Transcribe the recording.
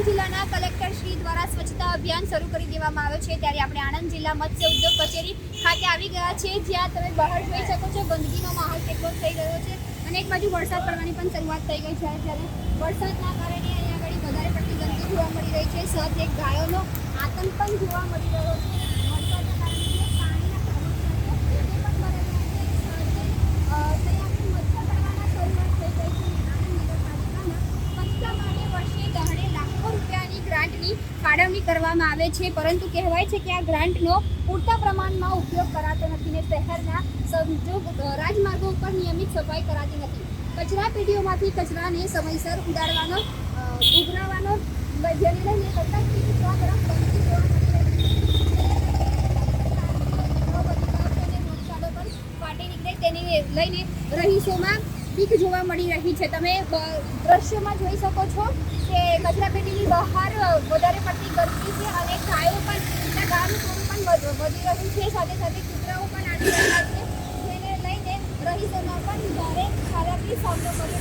આણંદ જિલ્લાના કલેક્ટર શ્રી દ્વારા સ્વચ્છતા અભિયાન શરૂ કરી દેવામાં આવ્યો છે. ત્યારે આપણે આણંદ જિલ્લા મત્સ્ય ઉદ્યોગ કચેરી ખાતે આવી ગયા છે જ્યાં તમે બહાર જોઈ શકો છો, ગંદકીનો માહોલ કેટલો થઈ રહ્યો છે. અને એક બાજુ વરસાદ પડવાની પણ શરૂઆત થઈ ગઈ છે. જ્યારે વરસાદના કારણે અહીંયા આગળ વધારે પડતી ગંદકી જોવા મળી રહી છે. સાથે ગાયોનો આતંક પણ જોવા મળી રહ્યો છે વરસાદના કારણે જે પાણીના ખાડો છે તે પણ ભરાઈ રહ્યા છે સાથે અ, ત્યાં આપણે મત્સ્ય પડવાના શરૂઆત થઈ ગઈ છે અને આણંદ નગરપાલિકાના સ્વચ્છતા માટે વર્ષે દહાડે લાખો રૂપિયાની ગ્રાન્ટની ફાળવણી કરવામાં આવે છે, પરંતુ કહેવાય છે કે આ ગ્રાન્ટનો પૂરતા પ્રમાણમાં ઉપયોગ કરાતો નથી ને શહેરના સંજોગ રાજમાર્ગો ઉપર નિયમિત સફાઈ કરાતી નથી. કચરા પેટીઓમાંથી કચરાને સમયસર ઉડાડવાનો ઉઘરાવાનો જેને લઈને તરફ તેને લઈને રહીશોમાં ભીખ જોવા મળી રહી છે. તમે દ્રશ્યમાં જોઈ શકો છો કે કચરાપેટીની બહાર વધારે પડતી ગંદકી છે અને ગાયો પણ ત્યાં ગાયનું થોડું પણ વધી રહ્યું છે. સાથે સાથે કૂતરાઓ પણ આવી રહ્યા છે, જેને લઈને રહીશોમાં પણ ભારે ખરાબી સામનો છે